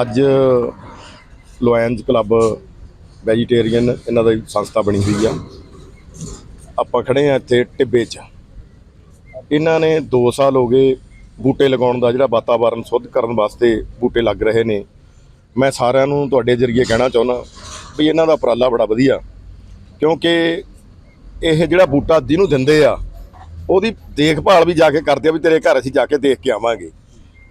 ਅੱਜ ਲੋਇਨਜ਼ club vegetarian ਇਹਨਾਂ ਦੀ ਸੰਸਥਾ ਬਣੀ ਹੋਈ ਆ। ਆਪਾਂ ਖੜੇ ਆ ਇੱਥੇ ਟਿੱਬੇ 'ਚ। ਇਹਨਾਂ ਨੇ 2 ਸਾਲ ਹੋ ਗਏ ਬੂਟੇ ਲਗਾਉਣ ਦਾ ਜਿਹੜਾ ਵਾਤਾਵਰਨ ਸ਼ੁੱਧ ਕਰਨ ਵਾਸਤੇ ਬੂਟੇ ਲੱਗ ਰਹੇ ਨੇ। ਮੈਂ ਸਾਰਿਆਂ ਨੂੰ ਤੁਹਾਡੇ ਜ਼ਰੀਏ ਕਹਿਣਾ ਚਾਹੁੰਦਾ ਵੀ ਇਹਨਾਂ ਦਾ ਉਪਰਾਲਾ ਬੜਾ ਵਧੀਆ, ਕਿਉਂਕਿ ਇਹ ਜਿਹੜਾ ਬੂਟਾ ਜਿਹਨੂੰ ਦਿੰਦੇ ਆ, ਉਹਦੀ ਦੇਖਭਾਲ ਵੀ ਜਾ ਕੇ ਕਰਦੇ ਆ ਵੀ ਤੇਰੇ ਘਰ ਅਸੀਂ ਜਾ ਕੇ ਦੇਖ ਕੇ ਆਵਾਂਗੇ।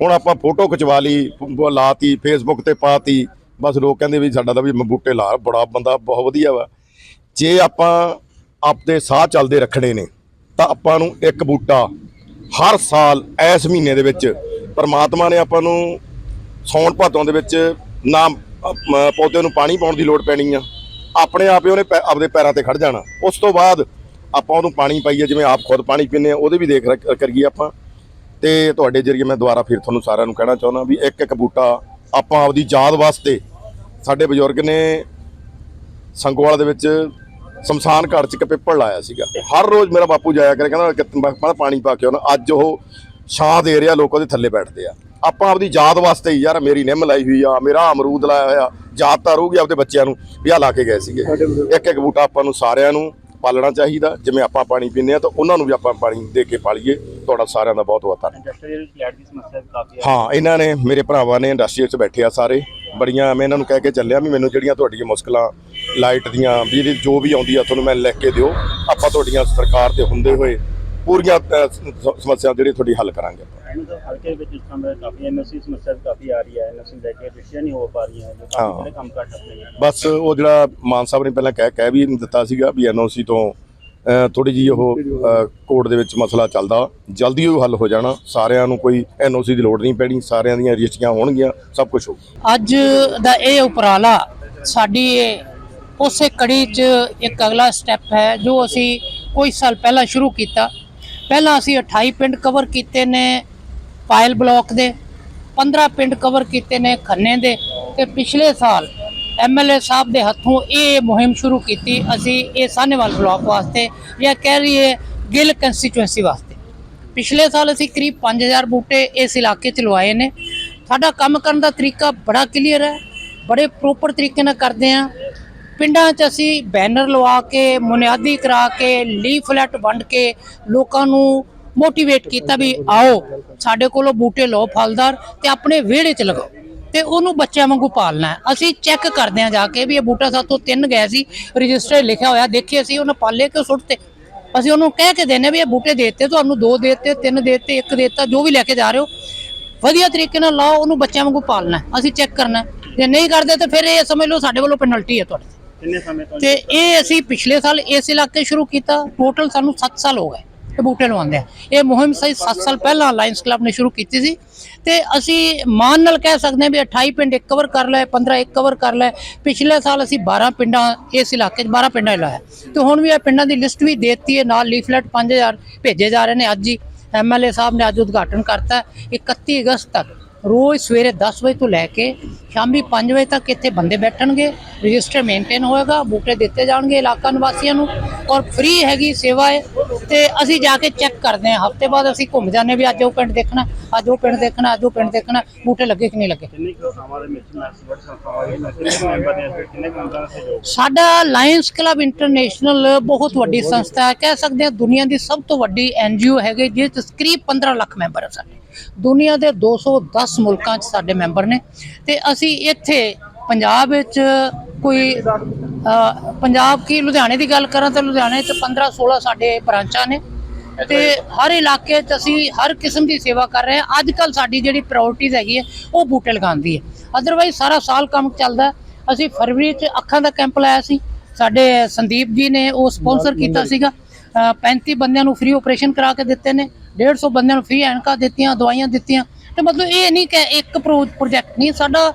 ਹੁਣ ਆਪਾਂ ਫੋਟੋ ਖਿਚਵਾ ਲਈ ਬ- ਲਾਤੀ ਫੇਸਬੁੱਕ ਤੇ ਪਾਤੀ, ਬਸ ਲੋਕ ਕਹਿੰਦੇ ਵੀ ਸਾਡਾ ਤਾਂ ਵੀ ਬੂਟੇ ਲਾ, ਬੜਾ ਬੰਦਾ ਬਹੁਤ ਵਧੀਆ ਵਾ। ਜੇ ਆਪਾਂ ਆਪਦੇ ਸਾਹ ਚੱਲਦੇ ਰੱਖਣੇ ਨੇ, ਤਾਂ ਆਪਾਂ ਨੂੰ ਇੱਕ ਬੂਟਾ ਹਰ ਸਾਲ ਇਸ ਮਹੀਨੇ ਦੇ ਵਿੱਚ ਪਰਮਾਤਮਾ ਨੇ ਆਪਾਂ ਨੂੰ ਸੌਣ ਭਾਦੋਂ ਦੇ ਵਿੱਚ ਨਾ ਅ- ਪੌਦੇ ਨੂੰ ਪਾਣੀ ਪਾਉਣ ਦੀ ਲੋੜ ਪੈਣੀ ਆ। ਆਪਣੇ ਆਪ ਹੀ ਉਹਨੇ ਪੈ- ਆਪਦੇ ਪੈਰਾਂ ਤੇ ਖੜ ਜਾਣਾ। ਉਸ ਤੋਂ ਬਾਅਦ ਆਪਾਂ ਉਹਨੂੰ ਪਾਣੀ ਪਾਈਏ, ਜਿਵੇਂ ਆਪ ਖੁਦ ਪਾਣੀ ਪੀਂਦੇ ਆ, ਉਹਦੇ ਵੀ ਦੇਖ ਰੇਖ ਕਰੀਏ ਆਪਾਂ। ਤੇ ਤੁਹਾਡੇ ਜਰੀਏ ਮੈਂ ਦੁਬਾਰਾ ਫਿਰ ਤੁਹਾਨੂੰ ਸਾਰਿਆਂ ਨੂੰ ਕਹਿਣਾ ਚਾਹੁੰਦਾ ਵੀ ਇੱਕ ਇੱਕ ਬੂਟਾ ਆਪਾਂ ਆਪਦੀ ਯਾਦ ਵਾਸਤੇ ਸਾਡੇ ਬਜ਼ੁਰਗ ਨੇ ਸੰਗੋਵਾਲ ਦੇ ਵਿੱਚ ਸ਼ਮਸ਼ਾਨ ਘਾਟ 'ਚ ਇੱਕ ਪਿੱਪਲ ਲਾਇਆ ਸੀਗਾ। ਹਰ ਰੋਜ਼ ਮੇਰਾ ਬਾਪੂ ਜਾਇਆ ਕਰੇ ਕਹਿੰਦਾ ਕਿ ਮੈਂ ਮੈਂ ਪਾਣੀ ਪਾ ਕੇ ਆਉਣਾ। ਅੱਜ ਉਹ ਛਾਂ ਦੇ ਰਿਹਾ ਲੋਕ ਉਹਦੇ ਥੱਲੇ ਬੈਠਦੇ ਆ। ਆਪਾਂ ਆਪਦੀ ਯਾਦ ਵਾਸਤੇ ਹੀ ਯਾਰ ਮੇਰੀ ਨਿੰਮ ਲਾਈ ਹੋਈ ਆ ਮੇਰਾ ਅਮਰੂਦ ਲਾਇਆ ਹੋਇਆ ਯਾਦ ਤਾਂ ਰਹੂਗੀ ਆਪਦੇ ਬੱਚਿਆਂ ਨੂੰ ਵੀ ਆ ਲਾ ਕੇ ਗਏ ਸੀਗੇ। ਇੱਕ ਇੱਕ ਬੂਟਾ ਆਪਾਂ ਨੂੰ ਸਾਰਿਆਂ ਨੂੰ ਪਾਲਣਾ ਚਾਹੀਦਾ ਜਿਵੇਂ ਆਪਾਂ ਪਾਣੀ ਪੀਂਦੇ ਆ ਤਾਂ ਉਹਨਾਂ ਨੂੰ ਵੀ ਆਪਾਂ ਪਾਣੀ ਦੇ ਕੇ ਪਾਲੀਏ। ਤੁਹਾਡਾ ਸਾਰਿਆਂ ਦਾ ਬਹੁਤ ਬਹੁਤ ਧੰਨਵਾਦ ਹੈ। ਇਹਨਾਂ ਨੇ ਮੇਰੇ ਭਰਾਵਾਂ ਨੇ ਇੰਡਸਟਰੀ 'ਚ ਬੈਠੇ ਆ ਸਾਰੇ। ਬੜੀਆਂ ਮੈਂ ਇਹਨਾਂ ਨੂੰ ਕਹਿ ਕੇ ਚੱਲਿਆ ਵੀ ਮੈਨੂੰ ਜਿਹੜੀਆਂ ਤੁਹਾਡੀਆਂ ਮੁਸ਼ਕਲਾਂ ਲਾਈਟ ਦੀਆਂ ਬਿਜਲੀ ਜੋ ਵੀ ਆਉਂਦੀ ਆ ਤੁਹਾਨੂੰ ਮੈਂ ਲਿਖ ਕੇ ਦਿਓ। ਆਪਾਂ ਤੁਹਾਡੀਆਂ ਸਰਕਾਰ ਤੇ ਹੁੰਦੇ ਹੋਏ ਪੂਰੀਆਂ ਅ, ਸ- ਸਮੱਸਿਆ ਜਿਹੜੀ ਤੁਹਾਡੀ ਹੱਲ ਕਰਾਂਗੇ ਇਹਨੂੰ ਤਾਂ ਹਲਕੇ ਵਿੱਚ ਇਸ ਸਮੇਂ ਕਾਫੀ ਐਨਓਸੀ ਸਮੱਸਿਆ ਵੀ ਕਾਫੀ ਆ ਰਹੀ ਹੈ ਐਨਓਸੀ ਲੈ ਕੇ ਰਿਸ਼ੀਆਂ ਨਹੀਂ ਹੋ ਪਾ ਰਹੀਆਂ ਜੋ ਹਾਂ। ਕਾਫੀ ਜਿਹੜੇ ਕੰਮ ਘੱਟ ਆਪਣੇ ਬਸ ਉਹ ਜਿਹੜਾ ਮਾਨ ਸਾਹਿਬ ਨੇ ਪਹਿਲਾਂ ਕਹਿ ਕਹਿ ਵੀ ਦਿੱਤਾ ਸੀਗਾ ਵੀ ਐਨਓਸੀ ਤੋਂ ਥੋੜੀ ਜੀ ਉਹ ਕੋਰਟ ਦੇ ਵਿੱਚ ਮਸਲਾ ਚੱਲਦਾ। ਜਲਦੀ ਉਹ ਹੱਲ ਹੋ ਜਾਣਾ। ਸਾਰਿਆਂ ਨੂੰ ਕੋਈ ਐਨਓਸੀ ਦੀ ਲੋੜ ਨਹੀਂ ਪੈਣੀ। ਸਾਰਿਆਂ ਦੀਆਂ ਰਜਿਸਟਰੀਆਂ ਹੋਣਗੀਆਂ ਸਭ ਕੁਝ ਹੋਊ। ਅੱਜ ਦਾ ਇਹ ਉਪਰਾਲਾ ਸਾਡੀ ਉਸੇ ਕੜੀ 'ਚ ਇੱਕ ਅਗਲਾ ਸਟੈਪ ਹੈ ਜੋ ਅਸੀਂ ਕੋਈ ਸਾਲ ਪਹਿਲਾਂ ਸ਼ੁਰੂ ਕੀਤਾ। ਪਹਿਲਾਂ ਅਸੀਂ 28 ਪਿੰਡ ਕਵਰ ਕੀਤੇ ਨੇ। ਪਾਇਲ ਬਲਾਕ ਦੇ 15 ਪਿੰਡ ਕਵਰ ਕੀਤੇ ਨੇ ਖੰਨੇ ਦੇ ਤੇ ਪਿਛਲੇ ਸਾਲ ਐਮਐਲਏ ਸਾਹਿਬ ਦੇ ਹੱਥੋਂ ਇਹ ਮੁਹਿੰਮ ਸ਼ੁਰੂ ਕੀਤੀ, ਅਸੀਂ ਇਹ ਸਾਹਨੇਵਾਲ ਬਲਾਕ ਵਾਸਤੇ ਜਾਂ ਕਹਿ ਲਈਏ ਗਿੱਲ ਕੰਸਟੀਚੁਐਂਸੀ ਵਾਸਤੇ। ਪਿਛਲੇ ਸਾਲ ਅਸੀਂ ਕਰੀਬ 5000 ਬੂਟੇ ਇਸ ਇਲਾਕੇ 'ਚ ਲਵਾਏ ਨੇ। ਸਾਡਾ ਕੰਮ ਕਰਨ ਦਾ ਤਰੀਕਾ ਬੜਾ ਕਲੀਅਰ ਹੈ, ਬੜੇ ਪ੍ਰੋਪਰ ਤਰੀਕੇ ਨਾਲ ਕਰਦੇ ਆ ਪਿੰਡਾਂ 'ਚ ਅਸੀਂ ਬੈਨਰ ਲਵਾ ਕੇ, ਮੁਨਿਆਦੀ ਕਰਾ ਕੇ ਲੀਫਲੈਟ ਵੰਡ ਕੇ ਲੋਕਾਂ ਨੂੰ ਮੋਟੀਵੇਟ ਕੀਤਾ ਵੀ ਆਓ ਸਾਡੇ ਕੋਲੋਂ ਬੂਟੇ ਲਓ ਫਲਦਾਰ ਤੇ ਆਪਣੇ ਵਿਹੜੇ 'ਚ ਲਗਾਓ ਤੇ ਉਹਨੂੰ ਬੱਚਿਆਂ ਵਾਂਗੂ ਪਾਲਣਾ। ਅਸੀਂ ਚੈੱਕ ਕਰਦੇ ਆ ਜਾ ਕੇ ਵੀ ਇਹ ਬੂਟਾ ਸਾਤੋਂ ਤਿੰਨ ਗਏ ਸੀ ਰਜਿਸਟਰ ਲਿਖਿਆ ਹੋਇਆ ਦੇਖੇ ਅਸੀਂ ਉਹਨਾਂ ਪਾਲੇ ਕਿ ਸੁੱਟਤੇ ਅਸੀਂ ਉਹਨੂੰ ਕਹਿ ਕੇ ਦੇਨੇ ਵੀ ਇਹ ਬੂਟੇ ਦੇ ਦਿੱਤੇ ਤੁਹਾਨੂੰ ਦੋ ਦੇ ਦਿੱਤੇ ਤਿੰਨ ਦੇ ਦਿੱਤੇ ਇੱਕ ਦੇ ਦਿੱਤਾ ਜੋ ਵੀ ਲੈ ਕੇ ਜਾ ਰਹੇ ਹੋ ਵਧੀਆ ਤਰੀਕੇ ਨਾਲ ਲਾਓ ਉਹਨੂੰ ਬੱਚਿਆਂ ਵਾਂਗੂ ਪਾਲਣਾ। ਅਸੀਂ ਚੈੱਕ ਕਰਨਾ। ਜੇ ਨਹੀਂ ਕਰਦੇ ਤਾਂ ਫਿਰ ਇਹ ਸਮਝ ਲਓ ਸਾਡੇ ਵੱਲੋਂ ਪੈਨਲਟੀ ਹੈ ਤੁਹਾਡੇ। ਕਿੰਨੇ ਸਮੇਂ ਤੋਂ ਤੇ ਇਹ ਅਸੀਂ ਪਿਛਲੇ ਸਾਲ ਇਸ ਇਲਾਕੇ ਸ਼ੁਰੂ ਕੀਤਾ ਟੋਟਲ ਸਾਨੂੰ 7 ਸਾਲ ਹੋ ਗਏ ਇਹ ਬੂਟੇ ਲਵਾਉਂਦੇ ਆ। ਇਹ ਮੁਹਿੰਮ ਸਹੀ 7 ਸਾਲ ਪਹਿਲਾਂ ਲਾਇਨਸ ਕਲੱਬ ਨੇ ਸ਼ੁਰੂ ਕੀਤੀ ਸੀ। ਤੇ ਅਸੀਂ ਮਾਨ ਨਾਲ ਕਹਿ ਸਕਦੇ ਹਾਂ ਵੀ 28 ਪਿੰਡ ਇੱਕ ਕਵਰ ਕਰ ਲਏ 15 ਇੱਕ ਕਵਰ ਕਰ ਲਏ। ਪਿਛਲੇ ਸਾਲ ਅਸੀਂ 12 ਪਿੰਡਾਂ ਇਸ ਇਲਾਕੇ 'ਚ 12 ਪਿੰਡਾਂ 'ਚ ਲਾਇਆ। ਤੇ ਹੁਣ ਵੀ ਇਹ ਪਿੰਡਾਂ ਦੀ ਲਿਸਟ ਵੀ ਦੇ ਦਿੱਤੀ ਹੈ। ਨਾਲ ਲੀਫਲੈਟ 5000 ਭੇਜੇ ਜਾ ਰਹੇ ਨੇ। ਅੱਜ ਹੀ ਐਮਐਲਏ ਸਾਹਿਬ ਨੇ ਅੱਜ ਉਦਘਾਟਨ ਕਰਤਾ ਹੈ। 31 ਅਗਸਤ ਤੱਕ। ਰੋਜ਼ ਸਵੇਰੇ 10 ਵਜੇ ਤੋਂ ਲੈ ਕੇ ਸ਼ਾਮੀ 5 ਵਜੇ ਤੱਕ ਇੱਥੇ ਬੰਦੇ ਬੈਠਣਗੇ ਰਜਿਸਟਰ ਮੇਨਟੇਨ ਹੋਏਗਾ ਬੂਟੇ ਦਿੱਤੇ ਜਾਣਗੇ ਇਲਾਕਾ ਨਿਵਾਸੀਆਂ ਨੂੰ ਔਰ ਫ੍ਰੀ ਹੈਗੀ ਸੇਵਾ ਹੈ ਤੇ ਅਸੀਂ ਜਾ ਕੇ ਚੈੱਕ ਕਰਦੇ ਹਾਂ। ਹਫ਼ਤੇ ਬਾਅਦ ਅਸੀਂ ਘੁੰਮ ਜਾਂਦੇ ਵੀ ਅੱਜ ਉਹ ਪਿੰਡ ਦੇਖਣਾ ਅੱਜ ਉਹ ਪਿੰਡ ਦੇਖਣਾ ਅੱਜ ਉਹ ਪਿੰਡ ਦੇਖਣਾ ਬੂਟੇ ਲੱਗੇ ਕਿ ਨਹੀਂ ਲੱਗੇ। ਸਾਡਾ ਲਾਇਨਸ ਕਲੱਬ ਇੰਟਰਨੈਸ਼ਨਲ ਬਹੁਤ ਵੱਡੀ ਸੰਸਥਾ ਹੈ। ਕਹਿ ਸਕਦੇ ਹਾਂ ਦੁਨੀਆ ਦੀ ਸਭ ਤੋਂ ਵੱਡੀ ਐਨਜੀਓ ਹੈਗੀ ਜਿਸ 'ਚ ਕਰੀਬ 15 ਲੱਖ ਮੈਂਬਰ ਹੈ ਸਾਡੇ। ਦੁਨੀਆ ਦੇ 210 ਮੁਲਕਾਂ 'ਚ ਸਾਡੇ ਮੈਂਬਰ ਨੇ ਤੇ ਅਸੀਂ ਇੱਥੇ ਪੰਜਾਬ ਵਿੱਚ ਕੋਈ ਪੰਜਾਬ ਕੀ ਲੁਧਿਆਣੇ ਦੀ ਗੱਲ ਕਰਾਂ ਤਾਂ ਲੁਧਿਆਣੇ 'ਚ 15 16 ਸਾਡੇ ਬ੍ਰਾਂਚਾਂ ਨੇ ਤੇ ਹਰ ਇਲਾਕੇ 'ਚ ਅਸੀਂ ਹਰ ਕਿਸਮ ਦੀ ਸੇਵਾ ਕਰ ਰਹੇ ਹਾਂ। ਅੱਜ ਕੱਲ ਸਾਡੀ ਜਿਹੜੀ ਪ੍ਰਾਇੋਰਟੀਜ਼ ਹੈਗੀ ਹੈ ਉਹ ਬੂਟੇ ਲਗਾਉਣ ਦੀ ਹੈ। ਅਦਰਵਾਈਜ਼ ਸਾਰਾ ਸਾਲ ਕੰਮ ਚੱਲਦਾ। ਅਸੀਂ ਫਰਵਰੀ 'ਚ ਅੱਖਾਂ ਦਾ ਕੈਂਪ ਲਾਇਆ ਸੀ। ਸਾਡੇ ਸੰਦੀਪ ਜੀ ਨੇ ਉਹ ਸਪਾਂਸਰ ਕੀਤਾ ਸੀਗਾ। ਅ, 35 ਬੰਦਿਆਂ ਨੂੰ ਫ੍ਰੀ ਆਪਰੇਸ਼ਨ ਕਰਾ ਕੇ ਦਿੱਤੇ ਨੇ। 150 ਬੰਦਿਆਂ ਨੂੰ ਫ੍ਰੀ ਐਨਕਾਂ ਦਿੱਤੀਆਂ, ਦਵਾਈਆਂ ਦਿੱਤੀਆਂ। ਤੇ ਮਤਲਬ ਇਹ ਨਹੀਂ ਕਿ ਇੱਕ ਪ੍ਰੋਜੈਕਟ ਨਹੀਂ, ਸਾਡਾ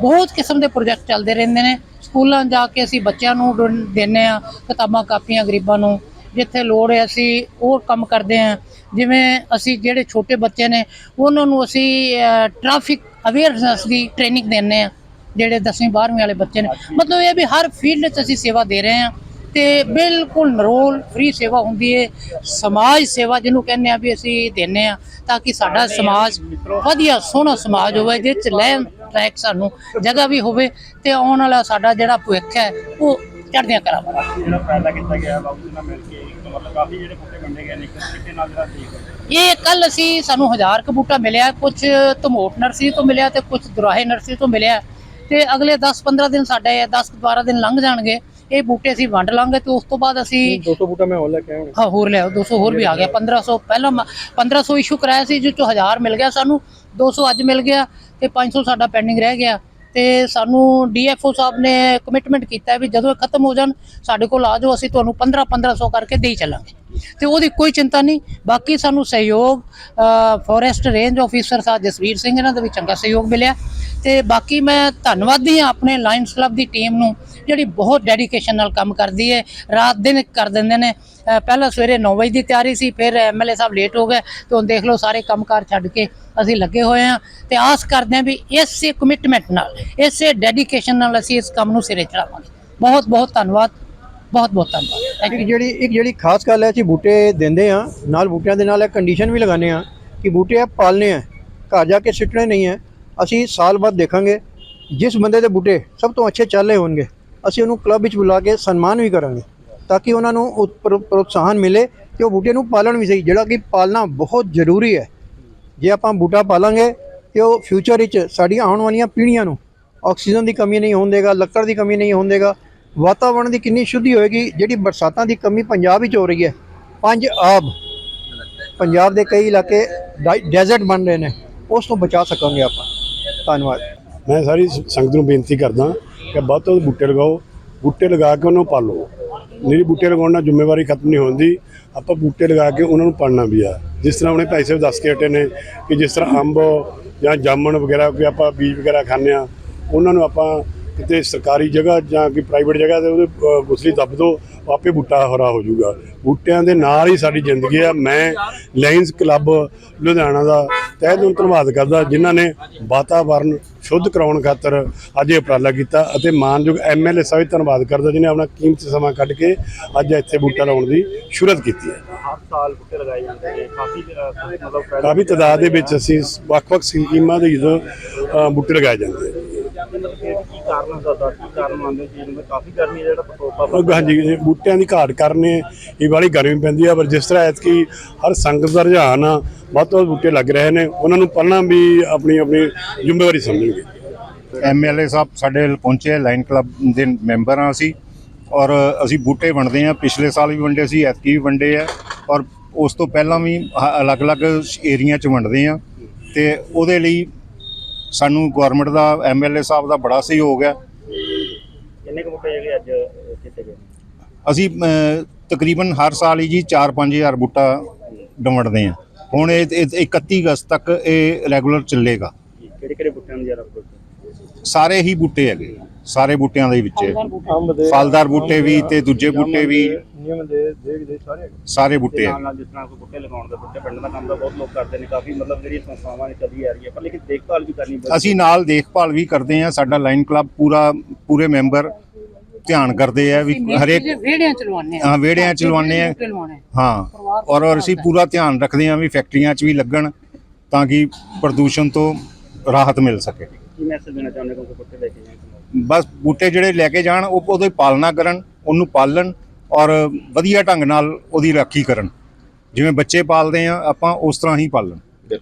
ਬਹੁਤ ਕਿਸਮ ਦੇ ਪ੍ਰੋਜੈਕਟ ਚੱਲਦੇ ਰਹਿੰਦੇ ਨੇ। ਸਕੂਲਾਂ ਜਾ ਕੇ ਅਸੀਂ ਬੱਚਿਆਂ ਨੂੰ ਡੋਨ- ਦਿੰਦੇ ਆ, ਕਿਤਾਬਾਂ, ਕਾਪੀਆਂ, ਗਰੀਬਾਂ ਨੂੰ। ਜਿੱਥੇ ਲੋੜ ਹੈ ਅਸੀਂ ਉਹ ਕੰਮ ਕਰਦੇ ਆ ਜਿਵੇਂ ਅਸੀਂ ਜਿਹੜੇ ਛੋਟੇ ਬੱਚੇ ਨੇ, ਉਹਨਾਂ ਨੂੰ ਅਸੀਂ ਟ੍ਰੈਫਿਕ ਅਵੇਅਰਨੈਸ ਦੀ ਟ੍ਰੇਨਿੰਗ ਦਿੰਦੇ ਆ, ਜਿਹੜੇ 10ਵੀਂ 12ਵੀਂ ਵਾਲੇ ਬੱਚੇ ਨੇ। ਮਤਲਬ ਇਹ ਵੀ ਹਰ ਫੀਲਡ 'ਚ ਅਸੀਂ ਸੇਵਾ ਦੇ ਰਹੇ ਹਾਂ। ਤੇ ਬਿਲਕੁਲ ਨਰੋਲ ਫ੍ਰੀ ਸੇਵਾ ਹੁੰਦੀ ਹੈ ਸਮਾਜ ਸੇਵਾ ਜਿਹਨੂੰ ਕਹਿੰਦੇ ਆ ਵੀ ਅਸੀਂ ਦਿੰਨੇ ਆ ਤਾਂ ਕਿ ਸਾਡਾ ਸਮਾਜ ਵਧੀਆ ਸੋਹਣਾ ਸਮਾਜ ਹੋਵੇ ਜਿਸ 'ਚ ਲੈਣ ਟਰੈਕ ਸਾਨੂੰ ਜਗ੍ਹਾ ਵੀ ਹੋਵੇ ਤੇ ਆਉਣ ਵਾਲਾ ਸਾਡਾ ਜਿਹੜਾ ਭਵਿੱਖ ਹੈ ਉਹ ਚੜ੍ਹਦੀਆਂ ਕਰਾਂ ਜਿਹੜਾ ਫਾਇਦਾ ਕੀਤਾ ਗਿਆ ਬਾਬੂ ਜੀ ਨਾਲ ਮਿਲ ਕੇ ਮਤਲਬ ਕਾਫੀ ਜਿਹੜੇ ਬੂਟੇ ਵੰਡੇ ਗਏ ਨੇ ਤਰੀਕੇ ਨਾਲ ਜਿਹੜਾ ਦੇਖ ਇਹ ਕੱਲ ਅਸੀਂ ਸਾਨੂੰ ਹਜ਼ਾਰ ਕੁ ਬੂਟਾ ਮਿਲਿਆ ਕੁਝ ਧਮੋਟ ਨਰਸਰੀ ਤੋਂ ਮਿਲਿਆ ਤੇ ਕੁਝ ਦੁਰਾਹੇ ਨਰਸਰੀ ਤੋਂ ਮਿਲਿਆ। ਤੇ ਅਗਲੇ 10-15 ਦਿਨ ਸਾਡੇ 10-12 ਦਿਨ ਲੰਘ ਜਾਣਗੇ। ਇਹ ਬੂਟੇ ਅਸੀਂ ਵੰਡ ਲਾਂਗੇ ਤੇ ਉਸ ਤੋਂ ਬਾਅਦ ਅਸੀਂ 200 ਬੂਟਾ ਮੈਂ ਹੋਰ ਲੈ ਕੇ ਆਉਣਾ ਹਾਂ ਹੋਰ ਲਿਆਓ 200 ਹੋਰ ਵੀ ਆ ਗਿਆ। 1500 ਪਹਿਲਾਂ ਮ- 1500 ਇਸ਼ੂ ਕਰਾਇਆ ਸੀ ਜਿਸ ਚੋਂ 1000 ਮਿਲ ਗਿਆ ਸਾਨੂੰ 200 ਅੱਜ ਮਿਲ ਗਿਆ ਤੇ 500 ਸਾਡਾ ਪੈਂਡਿੰਗ ਰਹਿ ਗਿਆ। ਤੇ ਸਾਨੂੰ ਡੀਐਫਓ ਸਾਹਿਬ ਨੇ ਕਮਿਟਮੈਂਟ ਕੀਤਾ ਵੀ ਜਦੋਂ ਇਹ ਖਤਮ ਹੋ ਜਾਣ ਸਾਡੇ ਕੋਲ ਆ ਜਾਓ ਅਸੀਂ ਤੁਹਾਨੂੰ 15 1500 ਕਰਕੇ ਦੇ ਚੱਲਾਂਗੇ। ਤੇ ਉਹਦੀ ਕੋਈ ਚਿੰਤਾ ਨਹੀਂ। ਬਾਕੀ ਸਾਨੂੰ ਸਹਿਯੋਗ ਫੋਰੈਸਟ ਰੇਂਜ ਆਫੀਸਰ ਸਾਹਿਬ ਜਸਵੀਰ ਸਿੰਘ ਇਹਨਾਂ ਦਾ ਵੀ ਚੰਗਾ ਸਹਿਯੋਗ ਮਿਲਿਆ। ਤੇ ਬਾਕੀ ਮੈਂ ਧੰਨਵਾਦੀ ਹਾਂ ਆਪਣੇ ਲਾਇਨਸ ਕਲੱਬ ਦੀ ਟੀਮ ਨੂੰ, ਜਿਹੜੀ ਬਹੁਤ ਡੈਡੀਕੇਸ਼ਨ ਨਾਲ ਕੰਮ ਕਰਦੀ ਹੈ। ਰਾਤ ਦਿਨ ਕਰ ਦਿੰਦੇ ਨੇ। ਪਹਿਲਾਂ ਸਵੇਰੇ 9 ਵਜੇ ਦੀ ਤਿਆਰੀ ਸੀ, ਫਿਰ ਐਮਐਲਏ ਸਾਹਿਬ ਲੇਟ ਹੋ ਗਏ। ਤੇ ਹੁਣ ਦੇਖ ਲਓ ਸਾਰੇ ਕੰਮਕਾਰ ਛੱਡ ਕੇ ਅਸੀਂ ਲੱਗੇ ਹੋਏ ਹਾਂ। ਤੇ ਆਸ ਕਰਦੇ ਹਾਂ ਵੀ ਇਸੇ ਕਮਿਟਮੈਂਟ ਨਾਲ, ਇਸੇ ਡੈਡੀਕੇਸ਼ਨ ਨਾਲ ਅਸੀਂ ਇਸ ਕੰਮ ਨੂੰ ਸਿਰੇ ਚੜਾਵਾਂਗੇ। ਬਹੁਤ ਬਹੁਤ ਧੰਨਵਾਦ। ਬਹੁਤ ਬਹੁਤ ਧੰਨਵਾਦ। ਇੱਕ ਜਿਹੜੀ ਇੱਕ ਜਿਹੜੀ ਖਾਸ ਗੱਲ ਹੈ ਅਸੀਂ ਬੂਟੇ ਦਿੰਦੇ ਆ ਨਾਲ ਬੂਟਿਆਂ ਦੇ ਨਾਲ ਇਹ ਕੰਡੀਸ਼ਨ ਵੀ ਲਗਾਉਂਦੇ ਆ ਕਿ ਬੂਟੇ ਆ ਪਾਲਨੇ ਆ ਘਰ ਜਾ ਕੇ ਸਿੱਟਣੇ ਨਹੀਂ ਹੈ। ਅਸੀਂ ਸਾਲ ਬਾਅਦ ਦੇਖਾਂਗੇ ਜਿਸ ਬੰਦੇ ਦੇ ਬੂਟੇ ਸਭ ਤੋਂ ਅੱਛੇ ਚੱਲ ਹੋਣਗੇ ਅਸੀਂ ਉਹਨੂੰ ਕਲੱਬ ਵਿੱਚ ਬੁਲਾ ਕੇ ਸਨਮਾਨ ਵੀ ਕਰਾਂਗੇ ਤਾਂ ਕਿ ਉਹਨਾਂ ਨੂੰ ਪ੍ਰੋਤਸਾਹਨ ਮਿਲੇ ਕਿ ਉਹ ਬੂਟੇ ਨੂੰ ਪਾਲਣ ਵੀ ਸਹੀ ਜਿਹੜਾ ਕਿ ਪਾਲਣਾ ਬਹੁਤ ਜ਼ਰੂਰੀ ਹੈ। ਜੇ ਆਪਾਂ ਬੂਟਾ ਪਾਲਾਂਗੇ ਤੇ ਉਹ ਫਿਊਚਰ ਵਿੱਚ ਸਾਡੀਆਂ ਆਉਣ ਵਾਲੀਆਂ ਪੀੜ੍ਹੀਆਂ ਨੂੰ ਆਕਸੀਜਨ ਦੀ ਕਮੀ ਨਹੀਂ ਹੋਣ ਦੇਗਾ ਲੱਕੜ ਦੀ ਕਮੀ ਨਹੀਂ ਹੋਣ ਦੇਗਾ ਵਾਤਾਵਰਣ ਦੀ ਕਿੰਨੀ ਸ਼ੁੱਧੀ ਹੋਏਗੀ, ਜਿਹੜੀ ਬਰਸਾਤਾਂ ਦੀ ਕਮੀ ਪੰਜਾਬ ਵਿੱਚ ਹੋ ਰਹੀ ਹੈ? ਪੰਜ ਆਬ। ਪੰਜਾਬ ਦੇ ਕਈ ਇਲਾਕੇ ਡੈਜ਼ਰਟ ਬਣ ਰਹੇ ਨੇ। ਉਸ ਤੋਂ ਬਚਾ ਸਕਾਂਗੇ ਆਪਾਂ। ਧੰਨਵਾਦ। ਮੈਂ ਸਾਰੀ ਸੰਗਤ ਨੂੰ ਬੇਨਤੀ ਕਰਦਾ ਕਿ ਵੱਧ ਤੋਂ ਵੱਧ ਬੂਟੇ ਲਗਾਓ। ਬੂਟੇ ਲਗਾ ਕੇ ਉਹਨਾਂ ਨੂੰ ਪਾਲੋ। ਨਹੀਂ ਬੂਟੇ ਲਗਾਉਣ ਨਾਲ ਜ਼ਿੰਮੇਵਾਰੀ ਖਤਮ ਨਹੀਂ ਹੁੰਦੀ, ਆਪਾਂ ਬੂਟੇ ਲਗਾ ਕੇ ਉਹਨਾਂ ਨੂੰ ਪਾਲਣਾ ਵੀ ਆ। ਜਿਸ ਤਰ੍ਹਾਂ ਉਹਨੇ ਭਾਈ ਸਾਹਿਬ ਦੱਸ ਕੇ ਹਟੇ ਨੇ ਕਿ ਜਿਸ ਤਰ੍ਹਾਂ ਅੰਬ ਜਾਂ ਜਾਮਣ ਵਗੈਰਾ ਕੋਈ ਆਪਾਂ ਬੀਜ ਵਗੈਰਾ ਖਾਂਦੇ ਆ ਉਹਨਾਂ ਨੂੰ ਆਪਾਂ ਕਿਤੇ ਸਰਕਾਰੀ ਜਗ੍ਹਾ ਜਾਂ ਕਿ ਪ੍ਰਾਈਵੇਟ ਜਗ੍ਹਾ ਤੇ ਉਹਦੇ ਗੁਸਲੀ ਦੱਬ ਦੋ ਆਪੇ ਬੂਟਾ ਹਰਾ ਹੋ ਜਾਊਗਾ। ਬੂਟਿਆਂ ਦੇ ਨਾਲ ਹੀ ਸਾਡੀ ਜ਼ਿੰਦਗੀ ਆ। ਮੈਂ ਲਾਇਨਸ ਕਲੱਬ ਲੁਧਿਆਣਾ ਦਾ ਤਹਿ ਦਿਲੋਂ ਧੰਨਵਾਦ ਕਰਦਾ ਜਿਨ੍ਹਾਂ ਨੇ ਵਾਤਾਵਰਨ ਸ਼ੁੱਧ ਕਰਾਉਣ ਖਾਤਰ ਅੱਜ ਇਹ ਉਪਰਾਲਾ ਕੀਤਾ ਅਤੇ ਮਾਨਯੋਗ ਐਮਐਲਏ ਸਾਹਿਬ ਧੰਨਵਾਦ ਕਰਦਾ ਜਿਨੇ ਆਪਣਾ ਕੀਮਤੀ ਸਮਾਂ ਕੱਢ ਕੇ ਅੱਜ ਇੱਥੇ ਬੂਟਾ ਲਾਉਣ ਦੀ ਸ਼ੁਰੂਆਤ ਕੀਤੀ ਹੈ। ਹਰ ਸਾਲ ਬੂਟੇ ਲਗਾਏ ਜਾਂਦੇ ਨੇ। ਕਾਫੀ ਮਤਲਬ ਕਾਫੀ ਤਾਦਾਦ ਦੇ ਵਿੱਚ ਅਸੀਂ ਵੱਖ-ਵੱਖ ਸਕੀਮਾਂ ਦੇ ਜਦੋਂ ਬੂਟੇ ਲਗਾਏ ਜਾਂਦੇ ਆ। ਮਤਲਬ ਕਿ ਕੀ ਕਾਰਨ ਹੁੰਦਾ ਦਾ ਕੀ ਕਾਰਨ ਮੰਨਦੇ ਹੋ ਜੀ? ਨੂੰ ਕਾਫੀ ਗਰਮੀ ਦਾ ਜਿਹੜਾ ਪ੍ਰਕੋਪ ਆ ਉਹ ਹਾਂਜੀ ਇਹ ਬੂਟਿਆਂ ਦੀ ਘਾਟ ਕਰਨੇ ਇਹ ਵਾਲੀ ਗਰਮੀ ਪੈਂਦੀ ਆ ਪਰ ਜਿਸ ਤਰ੍ਹਾਂ ਐਤਕੀ ਹਰ ਸੰਗਤ ਦਾ ਰੁਝਾਨ ਆ ਵੱਧ ਤੋਂ ਵੱਧ ਬੂਟੇ ਲੱਗ ਰਹੇ ਨੇ ਉਹਨਾਂ ਨੂੰ ਪੜ੍ਹਨਾ ਵੀ ਆਪਣੀ ਆਪਣੀ ਜ਼ਿੰਮੇਵਾਰੀ ਸਮਝਣਗੇ। ਐਮਐਲਏ ਸਾਹਿਬ ਸਾਡੇ ਪਹੁੰਚੇ ਲਾਈਨ ਕਲੱਬ ਦੇ ਮੈਂਬਰ ਹਾਂ ਅਸੀਂ ਔਰ ਅਸੀਂ ਬੂਟੇ ਵੰਡਦੇ ਹਾਂ ਪਿਛਲੇ ਸਾਲ ਵੀ ਵੰਡੇ ਸੀ ਐਤਕੀ ਵੀ ਵੰਡੇ ਆ ਔਰ ਉਸ ਤੋਂ ਪਹਿਲਾਂ ਵੀ ਹ- ਅਲੱਗ-ਅਲੱਗ ਏਰੀਆ 'ਚ ਵੰਡਦੇ ਆ ਤੇ ਉਹਦੇ ਲਈ ਸਾਨੂੰ ਗਵਰਨਮੈਂਟ ਦਾ ਐਮਐਲਏ ਸਾਹਿਬ ਦਾ ਬੜਾ ਸਹਿਯੋਗ ਹੈ। ਕਿੰਨੇ ਕੁ ਬੂਟੇ ਜਿਹੜੇ ਅੱਜ ਕੀਤੇ ਗਏ? ਅਸੀਂ ਤਕਰੀਬਨ ਹਰ ਸਾਲ ਹੀ ਜੀ 4-5000 ਬੂਟਾ ਵੰਡਦੇ ਆ ਹੁਣ ਇਹ ਇਹ 31 ਅਗਸਤ ਤੱਕ ਇਹ ਰੈਗੂਲਰ ਚੱਲੇਗਾ। ਕਿਹੜੇ ਕਿਹੜੇ ਬੂਟਿਆਂ ਨੂੰ ਜ਼ਿਆਦਾ ਫ਼ਰਕ ਸਾਰੇ ਹੀ ਬੂਟੇ ਹੈਗੇ। ਸਾਰੇ ਬੂਟਿਆਂ ਦੇ ਵਿੱਚ। ਅੰਬ ਦੇ ਫਲਦਾਰ ਬੂਟੇ ਵੀ ਤੇ ਦੂਜੇ ਬੂਟੇ ਵੀ। ਨਿਯਮ ਦੇ ਦੇਖ ਦੇ ਸਾਰੇ ਸਾਰੇ ਤੇ ਬੂਟੇ ਆ। ਨਾਲ ਨਾਲ ਜਿਸ ਤਰ੍ਹਾਂ ਕੋਈ ਬੂਟੇ ਲਗਾਉਣ ਦਾ ਬੂਟੇ ਪਿੰਡ ਦਾ ਕੰਮ ਤਾਂ ਬਹੁਤ ਲੋਕ ਕਰਦੇ ਨੇ ਕਾਫੀ ਮਤਲਬ ਜਿਹੜੀ ਸੰਸਥਾਵਾਂ ਨੇ ਚੱਲੀ ਆ ਰਹੀ ਹੈ ਪਰ ਲੇਕਿਨ ਦੇਖਭਾਲ ਵੀ ਕਰਨੀ ਬਹੁਤ ਅਸੀਂ ਨਾਲ ਦੇਖਭਾਲ ਵੀ ਕਰਦੇ ਆ ਸਾਡਾ ਲਾਈਨ ਕਲੱਬ ਪੂਰਾ ਪੂਰੇ ਮੈਂਬਰ ਧਿਆਨ ਕਰਦੇ ਆ ਵੀ ਹਰੇਕ ਵਿਹੜਿਆਂ ਚ ਲਵਾਉਂਦੇ ਹਾਂ, ਵਿਹੜਿਆਂ ਚ ਲਵਾਉਂਦੇ। ਹਾਂ। ਔਰ ਔਰ ਅਸੀਂ ਪੂਰਾ ਧਿਆਨ ਰੱਖਦੇ ਆ ਵੀ ਫੈਕਟਰੀਆਂ 'ਚ ਵੀ ਲੱਗਣ ਤਾਂ ਕਿ ਪ੍ਰਦੂਸ਼ਣ ਤੋਂ ਰਾਹਤ ਮਿਲ ਸਕੇ। ਕੀ ਮੈਸੇਜ ਦੇਣਾ ਚਾਹੁੰਦੇ ਹੋ ਕਿ ਬੂਟੇ ਲੈ ਕੇ ਜਾਣ ਬਸ ਬੂਟੇ ਜਿਹੜੇ ਲੈ ਕੇ ਜਾਣ, ਉਹ ਉਹਦੀ ਪਾਲਣਾ ਕਰਨ, ਉਹਨੂੰ ਪਾਲਣ ਔਰ ਵਧੀਆ ਢੰਗ ਨਾਲ ਉਹਦੀ ਰਾਖੀ ਕਰਨ। ਜਿਵੇਂ ਬੱਚੇ ਪਾਲਦੇ ਆ, ਆਪਾਂ ਉਸ ਤਰ੍ਹਾਂ ਹੀ ਪਾਲਣ।